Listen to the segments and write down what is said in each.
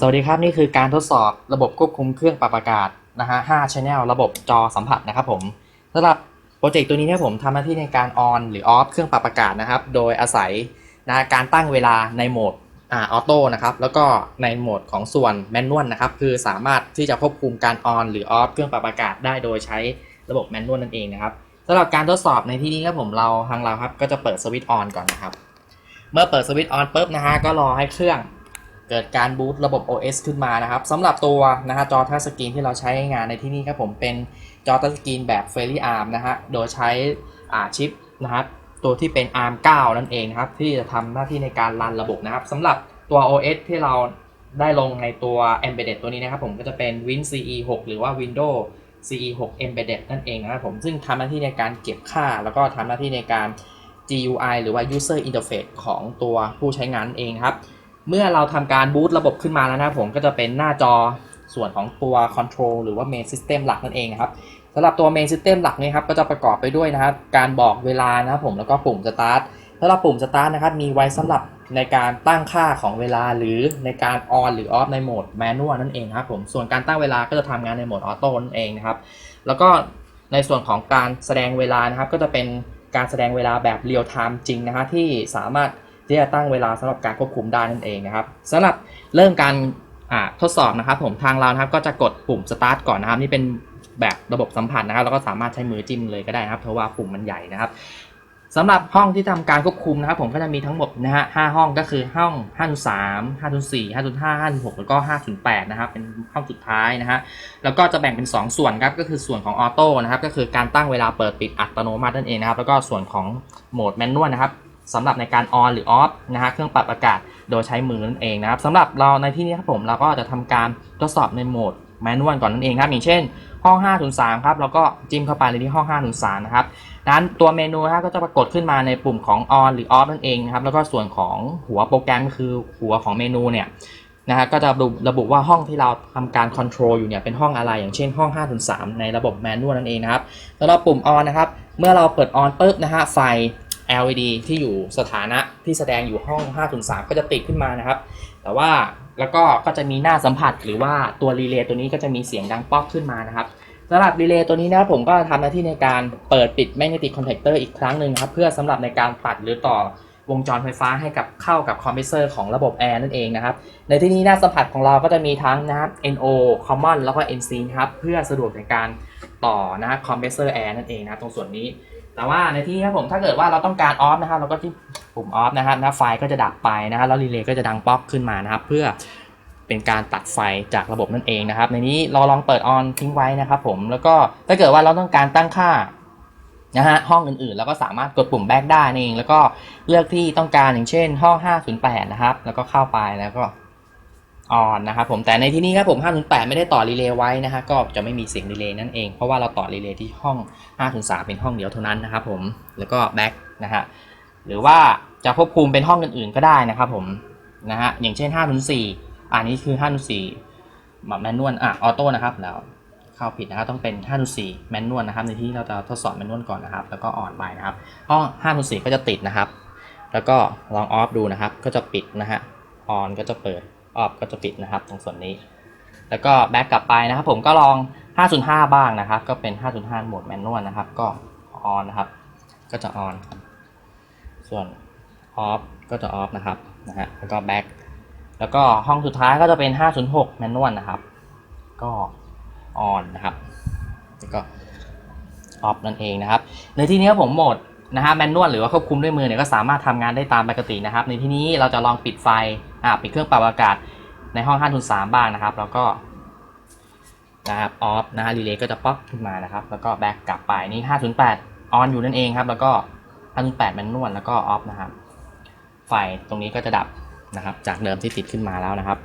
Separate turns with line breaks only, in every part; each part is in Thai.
สวัสดีครับ นี่คือการทดสอบระบบควบคุมเครื่องปรับอากาศนะฮะ5 channel ระบบจอสัมผัสนะครับผมสำหรับโปรเจกต์ตัวนี้เนี่ยผมทำหน้าที่ในการ on หรือ off เครื่องปรับอากาศนะครับ โดยอาศัยนะการตั้งเวลาในโหมดอ่าอโต้นะครับ แล้วก็ในโหมดของส่วนแมนนวลนะครับ คือสามารถที่จะควบคุมการ on หรือ off เครื่องปรับอากาศได้โดยใช้ระบบแมนนวลนั่นเองนะครับสำหรับการทดสอบในที่นี้ครับผมเราทางเราครับก็จะเปิดสวิตช์ on ก่อนนะครับ เมื่อเปิดสวิตช์ on ปุ๊บนะฮะก็รอให้เครื่อง เกิดการบูตระบบ OS ขึ้นมานะครับสำหรับตัวนะฮะจอทัชสกรีนที่เราใช้งานในที่นี่ครับผมเป็นจอทัชสกรีนแบบ f a i r y ARM นะฮะโดยใช้อ่าชิปนะครับตัวที่เป็น ARM 9 นั่นเองนะครับที่จะทำหน้าที่ในการรันระบบนะครับสำหรับตัว OS ที่เราได้ลงในตัว Embedded ตัวนี้นะครับผมก็จะเป็น Win CE 6หรือว่า Windows CE 6 Embedded นั่นเองนะครับผมซึ่งทำหน้าที่ในการเก็บค่า แล้วก็ทำหน้าที่ในการ GUI หรือว่า User Interface ของตัวผู้ใช้งานเองครับ เมื่อเราทำการบูตระบบขึ้นมาแล้วนะผมก็จะเป็นหน้าจอส่วนของตัว Control หรือว่า Main System หลักนั่นเองนะครับสำหรับตัว Main System หลักนี่ครับก็จะประกอบไปด้วยนะครับการบอกเวลานะครับผมแล้วก็ปุ่ม Start สำหรับปุ่ม Start นะครับมีไว้สำหรับในการตั้งค่าของเวลาหรือในการ on หรือ off ในโหมด Manual นั่นเองครับผมส่วนการตั้งเวลาก็จะทำงานในโหมด Auto นั่นเองนะครับแล้วก็ในส่วนของการแสดงเวลานะครับก็จะเป็นการแสดงเวลาแบบเรียลไทม์จริงนะฮะที่สามารถ ที่จะตั้งเวลาสำหรับการควบคุมได้นั่นเองนะครับสำหรับเริ่มการทดสอบนะครับ ผมทางเรานะครับก็จะกดปุ่ม start ก่อนนะครับ นี่เป็นแบบระบบสัมผัสนะครับแล้วก็สามารถใช้มือจิ้มเลยก็ได้นะครับเพราะว่าปุ่มมันใหญ่นะครับสำหรับห้องที่ทำการควบคุมนะครับ ผมก็จะมีทั้งหมดนะฮะห้าห้องก็คือห้อง503 504 505 506แล้วก็508นะครับ เป็นห้องสุดท้ายนะฮะแล้วก็จะแบ่งเป็น 2 ส่วนครับก็คือส่วนของออโต้นะครับก็คือการตั้งเวลาเปิดปิดอัตโนมัตินั่นเองนะครับ แล้วก็ส่วนของโหมดแมนนวลนะครับ สำหรับในการ on หรือ off นะฮะเครื่องปรับอากาศโดยใช้มือนั่นเองนะครับสำหรับเราในที่นี้ครับผมเราก็จะทำการทดสอบในโหมดแมนนวลก่อนนั่นเองครับอย่างเช่น ห้อง503ครับแล้วก็จิ้มเข้าไปในที่ห้อง503นะครับนั้นตัวเมนูนะครับก็จะปรากฏขึ้นมาในปุ่มของ on หรือ off นั่นเองนะครับแล้วก็ส่วนของหัวโปรแกรมก็คือหัวของเมนูเนี่ยนะฮะก็จะระบุระบุว่าห้องที่เราทำการคอนโทรลอยู่เนี่ยเป็นห้องอะไรอย่างเช่นห้อง503ในระบบแมนนวลนั่นเองนะครับสำหรับปุ่ม on นนะครับ เมื่อเราเปิด on ปุ๊บนะฮะไฟ LED ที่อยู่สถานะที่แสดงอยู่ห้อง503ก็จะติดขึ้นมานะครับ แต่ว่าแล้วก็ก็จะมีหน้าสัมผัสหรือว่าตัวรีเลย์ตัวนี้ก็จะมีเสียงดังป๊อกขึ้นมานะครับสำหรับรีเลย์ตัวนี้นะครับผมก็ทำหน้าที่ในการเปิดปิดแมกเนติกคอนแทคเตอร์อีกครั้งหนึ่งครับเพื่อสำหรับในการตัดหรือต่อวงจรไฟฟ้าให้กับเข้ากับคอมเพรสเซอร์ของระบบแอร์นั่นเองนะครับ ในที่นี้หน้าสัมผัสของเราก็จะมีทั้งนะครับ NO Common แล้วก็ NC นะครับเพื่อสะดวกในการต่อนะครับคอมเพรสเซอร์แอร์นั่นเองนะตรงส่วนนี้ แต่ว่าในที่นี้ครับผมถ้าเกิดว่าเราต้องการออฟนะครับเราก็ที่ปุ่มออฟนะครับนะไฟก็จะดับไปนะครับแล้วรีเลย์ก็จะดังป๊อกขึ้นมานะครับ เพื่อเป็นการตัดไฟจากระบบนั่นเองนะครับ ในนี้เราลองเปิดออนทิ้งไว้นะครับ ผมแล้วก็ถ้าเกิดว่าเราต้องการตั้งค่านะฮะห้องอื่นๆ แล้วก็สามารถกดปุ่มแบ็กได้นั่นเอง แล้วก็เลือกที่ต้องการอย่างเช่น ห้อง 508 นะครับ แล้วก็เข้าไปแล้วก็ ออนนะครับผมแต่ในที่นี้ครับผม508 ไม่ได้ต่อรีเลย์ไว้นะฮะก็จะไม่มีเสียงรีเลย์นั่นเอง เพราะว่าเราต่อรีเลย์ที่ห้อง503เป็นห้องเดียวเท่านั้นนะครับผมแล้วก็แบ็กนะฮะหรือว่าจะควบคุมเป็นห้องอื่นๆก็ได้นะครับผมนะฮะอย่างเช่น504อันนี้คือ504แบบแมนนวลอะออโต้นะครับแล้วเข้าผิดนะครับต้องเป็น504แมนนวลนะครับในที่เราจะทดสอบแมนนวลก่อนนะครับ แล้วก็ออนไปนะครับห้อง504ก็จะติดนะครับ แล้วก็ลองออฟดูนะครับ ก็จะปิดนะฮะออนก็จะเปิด ออฟก็จะปิดนะครับตรงส่วนนี้ แล้วก็แบ็กกลับไปนะครับผมก็ลอง505บ้างนะครับ ก็เป็น505โหมดแมนนวลนะครับ ก็ออนนะครับ ก็จะออน ส่วนออฟก็จะออฟนะครับนะฮะแล้วก็แบ็กแล้วก็ห้องสุดท้ายก็จะเป็น506แมนนวลนะครับ ก็ออนนะครับแล้วก็ออฟนั่นเองนะครับ ในที่นี้ผมโหมด นะฮะแมนนวลหรือว่าควบคุมด้วยมือเนี่ยก็สามารถทำงานได้ตามปกตินะครับ ในที่นี้เราจะลองปิดไฟอ่าปิดเครื่องปรับอากาศในห้อง503บ้างนะครับ แล้วก็นะครับออฟนะฮะรีเลย์ก็จะป๊อกขึ้นมานะครับ แล้วก็แบ็กกลับไปนี่508ออนอยู่นั่นเองครับ แล้วก็508แมนนวลแล้วก็ออฟนะครับ ไฟตรงนี้ก็จะดับนะครับ จากเดิมที่ติดขึ้นมาแล้วนะครับ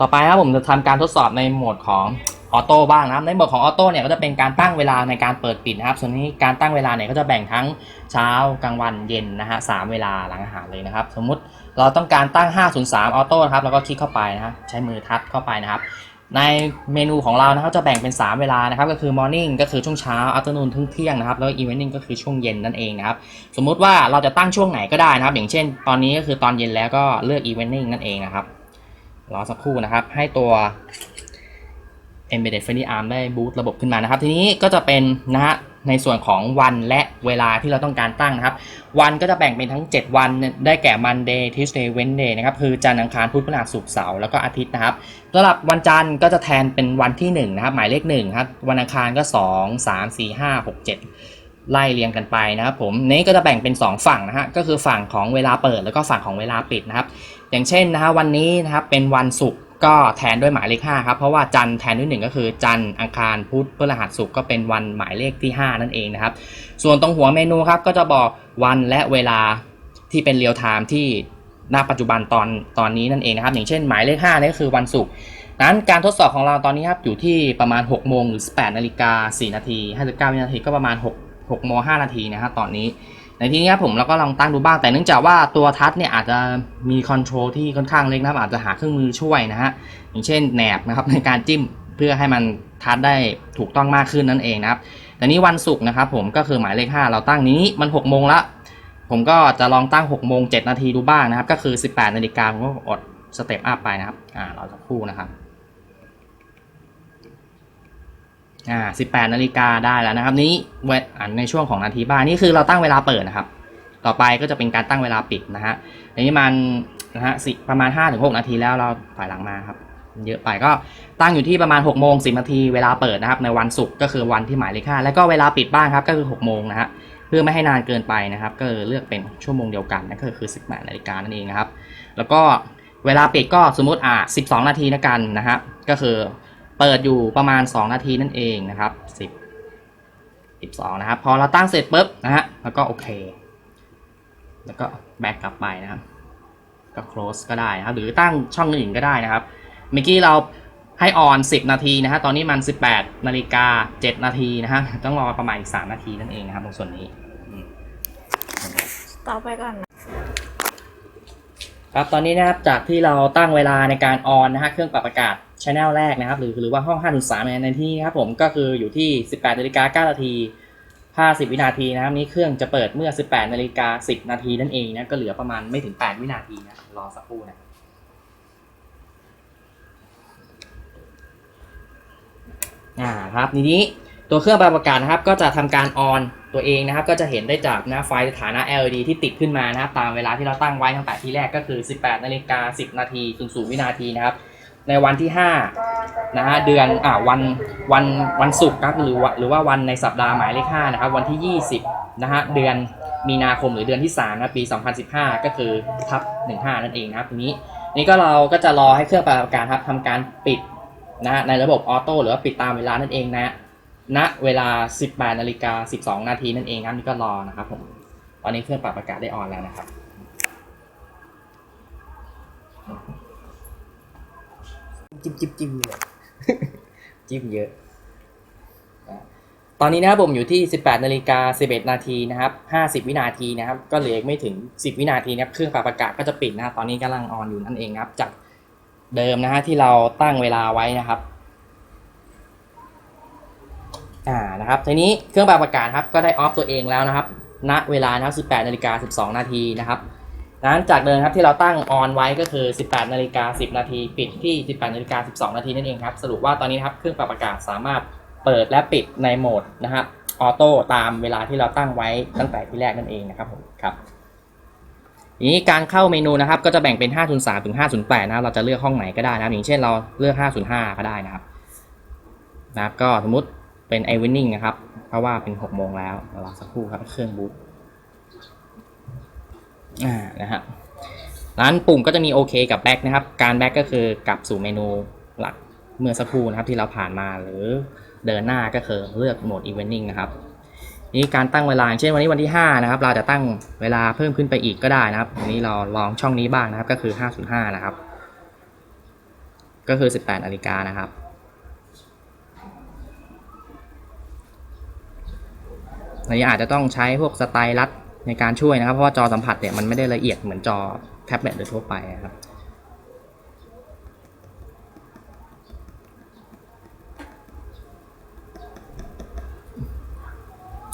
ต่อไปครับผมจะทำการทดสอบในโหมดของ ออโต้บ้างนะครับในหมวดของออโต้เนี่ยก็จะเป็นการตั้งเวลาในการเปิดปิดนะครับ ส่วนนี้การตั้งเวลาเนี่ยก็จะแบ่งทั้งเช้ากลางวันเย็นนะฮะสามเวลาหลังอาหารเลยนะครับ สมมุติเราต้องการตั้ง 503ออโต้นะครับแล้วก็คลิกเข้าไปนะครับใช้มือทัชเข้าไปนะครับ ในเมนูของเรานะครับจะแบ่งเป็น 3 เวลานะครับ ก็คือ morning ก็คือช่วงเช้า afternoon ถึงเที่ยงนะครับแล้ว evening ก็คือช่วงเย็นนั่นเองนะครับ สมมุติว่าเราจะตั้งช่วงไหนก็ได้นะครับ อย่างเช่น ตอนนี้ก็คือตอนเย็นแล้วก็เลือก evening นั่นเองนะครับรอสักครู่นะครับ ให้ตัว Embedded Friendly Arm ได้บูตระบบขึ้นมานะครับ ทีนี้ก็จะเป็นนะฮะในส่วนของวันและเวลาที่เราต้องการตั้งนะครับ วันก็จะแบ่งเป็นทั้ง 7 วันได้แก่ Monday Tuesday Wednesday นะครับคือจันทร์อังคารพุธพฤหัสศุกร์เสาร์แล้วก็อาทิตย์นะครับสำหรับวันจันทร์ก็จะแทนเป็นวันที่1นะครับหมายเลข1ครับวันอังคารก็ 2 3 4 5 6 7 ไล่เรียงกันไปนะครับผมนี้ก็จะแบ่งเป็น 2 ฝั่งนะฮะก็คือฝั่งของเวลาเปิดแล้วก็ฝั่งของเวลาปิดนะครับ อย่างเช่นนะฮะวันนี้นะครับเป็นวันศุกร์ ก็แทนด้วยหมายเลข5ครับเพราะว่าจันทร์แทนด้วยหนึ่งก็คือจันทร์อังคารพุธพฤหัสศุกร์ก็เป็นวันหมายเลขที่ 5 นั่นเองนะครับ ส่วนตรงหัวเมนูครับก็จะบอกวันและเวลาที่เป็นเรียลไทม์ที่ณปัจจุบันตอนตอนนี้นั่นเองนะครับ อย่างเช่นหมายเลข5นี่ก็คือวันศุกร์นั้นการทดสอบของเราตอนนี้ครับอยู่ที่ประมาณ 6 โมงหรือ 18นาฬิกา4นาที59วินาทีก็ประมาณ 6 6โมง5นาทีนะครับตอนนี้ ในที่นี้ครับผมเราก็ลองตั้งดูบ้างแต่เนื่องจากว่าตัวทัชเนี่ยอาจจะมีคอนโทรลที่ค่อนข้างเล็กนะครับอาจจะหาเครื่องมือช่วยนะฮะอย่างเช่นแหนบนะครับในการจิ้มเพื่อให้มันทัชได้ถูกต้องมากขึ้นนั่นเองนะครับแต่นี้วันศุกร์นะครับผมก็คือหมายเลข 5 เราตั้งนี้มัน6โมงละผมก็จะลองตั้ง6โมง7นาทีดูบ้างนะครับ ก็คือ 18นาฬิกาผมก็อดสเต็ปอัพไปนะครับอ่าเราจะคู่นะครับ อ่า18นาฬิกาได้แล้วนะครับ นี้เวอ่าในช่วงของนาทีบ้างนี่คือเราตั้งเวลาเปิดนะครับ ต่อไปก็จะเป็นการตั้งเวลาปิดนะฮะอันนี้มันนะฮะสิประมาณ5-6นาทีแล้วเราถอยหลังมาครับ เยอะไปก็ตั้งอยู่ที่ประมาณ6โมง10นาทีเวลาเปิดนะครับในวันศุกร์ก็คือวันที่หมายเลข5แล้วก็เวลาปิดบ้างครับก็คือ6โมงนะฮะเพื่อไม่ให้นานเกินไปนะครับ ก็เลือกเป็นชั่วโมงเดียวกันนั่นก็คือ 18นาฬิกานั่นเองนะครับ แล้วก็เวลาปิดก็สมมติอ่า12 นาทีนะกันนะฮะก็คือ เปิดอยู่ประมาณ 2 นาทีนั่นเองนะครับ 10 12 นะครับ พอเราตั้งเสร็จปุ๊บนะฮะแล้วก็โอเค แล้วก็แบ็กกลับไปนะครับ ก็ close ก็ได้นะครับ หรือตั้งช่องอื่นก็ได้นะครับ เมื่อกี้เราให้ออน 10 นาทีนะฮะตอนนี้มัน 18 นาฬิกา 7 นาทีนะฮะต้องรอประมาณอีก 3 นาทีนั่นเองนะครับตรงส่วนนี้อืม
ต่อไปก่อนนะ
ครับตอนนี้นะครับจากที่เราตั้งเวลาในการออนนะฮะเครื่องปรับอากาศ ชแนลแรกนะครับ หรือหรือว่าห้อง 5 3 ในในที่นี้ครับผมก็คืออยู่ที่ 18นาฬิกา9นาที50 วินาทีนะครับนี้เครื่องจะเปิดเมื่อ 18นาฬิกา10 นาทีนั่นเองนะก็เหลือประมาณไม่ถึง 8 วินาทีนะรอสักครู่นะอ่าครับทีนี้ตัวเครื่องปรับอากาศนะครับ ก็จะทำการออนตัวเองนะครับ ก็จะเห็นได้จากหน้าไฟฐานะ LED ที่ติดขึ้นมานะครับตามเวลาที่เราตั้งไว้ตั้งแต่ที่แรกก็คือ 18นาฬิกา10 นาทีถึง0วินาทีนะครับ ในวันที่5นะฮะเดือนอ่าวันวันวันศุกร์ครับหรือว่าหรือว่าวันในสัปดาห์หมายเลข5นะครับวันที่ 20นะฮะเดือนมีนาคมหรือเดือนที่3นะปี 2015 ก็คือทับ15 นั่นเองนะครับทีนี้นี่ก็เราก็จะรอให้เครื่องปรับอากาศครับทำการปิดนะในระบบออโต้หรือว่าปิดตามเวลานั่นเองนะณเวลา 18นาฬิกา12 นาทีนั่นเองครับนี่ก็รอนะครับผมตอนนี้เครื่องปรับอากาศได้ออนแล้วนะครับ จิ้มจิ้มจิ้มเลยจิ้มเยอะ ตอนนี้นะครับผมอยู่ที่ 18นาฬิกา11 นาทีนะครับ 50 วินาทีนะครับ ก็เหลืออีกไม่ถึง 10 วินาทีนะครับ เครื่องปรับอากาศก็จะปิดนะครับตอนนี้กำลังออนอยู่นั่นเองนะครับ จากเดิมนะฮะที่เราตั้งเวลาไว้นะครับอ่านะครับทีนี้เครื่องปรับอากาศครับก็ได้ออฟตัวเองแล้วนะครับ ณเวลานะครับ18นาฬิกา12 นาทีนะครับ นั้นจากเดิมครับที่เราตั้งออนไว้ก็คือ 18 นาฬิกา 10 นาที ปิดที่ 18 นาฬิกา 12 นาทีนั่นเองครับ สรุปว่าตอนนี้ครับเครื่องปรับอากาศสามารถเปิดและปิดในโหมดนะครับออโต้ตามเวลาที่เราตั้งไว้ตั้งแต่ที่แรกนั่นเองนะครับผมครับทีนี้การเข้าเมนูนะครับก็จะแบ่งเป็น503ถึง508นะครับเราจะเลือกห้องไหนก็ได้นะครับอย่างเช่นเราเลือก 505 ก็ได้นะครับนะครับ ก็สมมุติเป็น i w i n n i n g นะครับเพราะว่าเป็น 6 โมงแล้วรอสักครู่ครับเครื่องบูต อ่านะฮะร้านปุ่มก็จะมีโอเคกับแบ็กนะครับ การแบ็กก็คือกลับสู่เมนูหลักเมื่อสักครู่นะครับที่เราผ่านมาหรือเดินหน้าก็คือเลือกโหมด evening นะครับนี่การตั้งเวลาเช่นวันนี้วันที่ 5 นะครับ เราจะตั้งเวลาเพิ่มขึ้นไปอีกก็ได้นะครับวันนี้เราลองช่องนี้บ้างนะครับก็คือ 505 นะครับ ก็คือ 18นาฬิกานะครับอันนี้อาจจะต้องใช้พวกสไตลัส ในการช่วยนะครับ เพราะว่าจอสัมผัสเนี่ยมันไม่ได้ละเอียดเหมือนจอแท็บเล็ตโดยทั่วไปนะครับ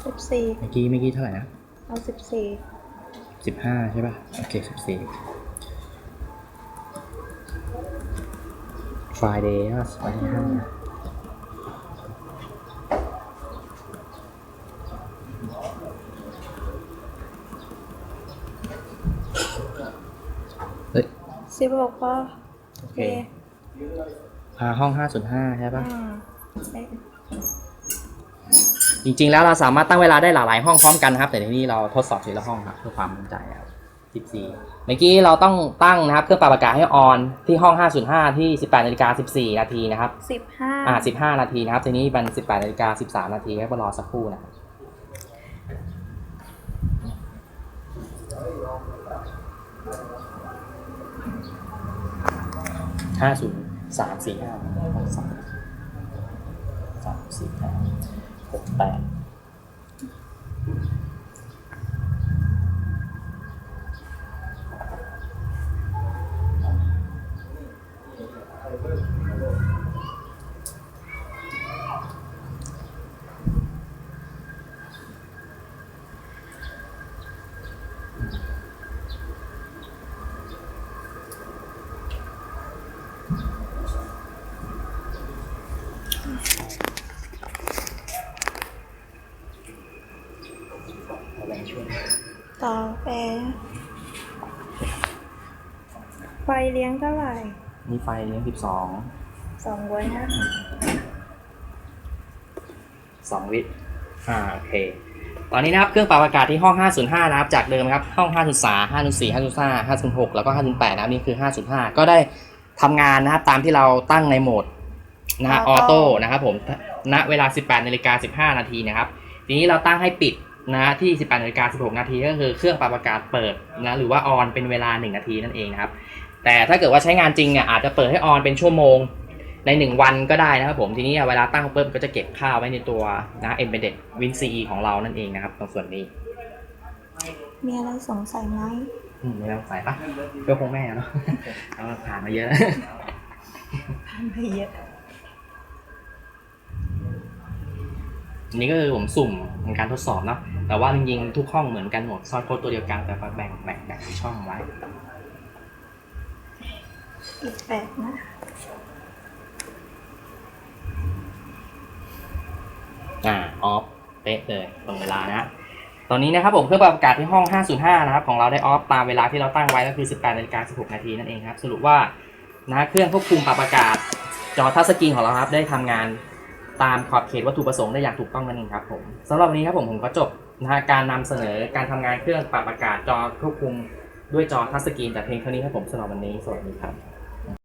สิบสี่
เมื่อกี้เมื่อกี้เท่าไหร่นะ
เอาสิบสี่
สิบห้าใช่ป่ะ โอเคสิบสี่ Friday อะวันที่ห้า
สิบหกพอ
โอเคอ่าห้อง505ใช่ปะ
อืมเอ๊ะ
จริง ๆ แล้วเราสามารถตั้งเวลาได้หลากหลายห้องพร้อมกันนะครับ แต่ทีนี้เราทดสอบทีละห้องครับเพื่อความมั่นใจครับ14 เมื่อกี้เราต้องตั้งนะครับเครื่องปรับอากาศให้ออนที่ห้อง505ที่ 18นาฬิกา14 นาทีนะครับ
สิบห้า
อ่า 15 นาทีนะครับ ทีนี้มัน 18นาฬิกา13 นาทีครับก็รอสักครู่นะครับ ห้าศูนย์สามสี่ห้าสามสามสี่ห้าหกแปด
ต่อไปไฟเลี้ยงเท่าไหร่
มีไฟเลี้ยงสิบสอง
สองร้อยนะ
สองวิอ่าโอเค ตอนนี้นะครับเครื่องปรับอากาศที่ห้อง 505 นะครับ จากเดิมครับห้อง 503 504 505 506 แล้วก็ 508 นะครับนี่คือ 505 ก็ได้ทำงานนะครับตามที่เราตั้งในโหมดนะฮะออโต้นะครับผมณเวลา 18นาฬิกา15 นาทีนะครับ ทีนี้เราตั้งให้ปิดนะที่ 18นาฬิกา16 นาทีก็คือเครื่องปรับอากาศเปิดนะหรือว่าออนเป็นเวลา 1 นาทีนั่นเองนะครับ แต่ถ้าเกิดว่าใช้งานจริงเนี่ยอาจจะเปิดให้ออนเป็นชั่วโมงใน 1 วันก็ได้นะครับผมทีนี้เวลาตั้งปุ๊บก็จะเก็บค่าไว้ในตัวนะ embedded WinCE ของเรานั่นเองนะครับตรงส่วนนี้
มีอะไรสงสัยไหม
อืมไม่ต้องใส่ปะก็คงแม่เนาะเราผ่านมาเยอะ
ผ่านไปเยอะ
อันนี้ก็คือผมสุ่มในการทดสอบเนาะแต่ว่าจริงๆทุกห้องเหมือนกันหมดซอสโค้ดตัวเดียวกันแต่ว่าแบ่งแบ่งแบ่งช่องไว้
อีกแปดนะ
อ่าออฟเป๊ะเลยตรงเวลานะตอนนี้นะครับผมเครื่องปรับอากาศที่ห้อง 505 นะครับของเราได้ออฟตามเวลาที่เราตั้งไว้ก็คือ 18นาฬิกา16 นาทีนั่นเองครับ สรุปว่านะเครื่องควบคุมปรับอากาศจอทัชสกรีนของเราครับได้ทำงาน ตามขอบเขตวัตถุประสงค์ได้อย่างถูกต้องนั่นเองครับผมสำหรับวันนี้ครับผมผมก็จบนะฮะการนำเสนอการทำงานเครื่องปรับอากาศจอควบคุมด้วยจอทัชสกรีนแต่เพียงเท่านี้ครับผมสำหรับวันนี้สวัสดีครับ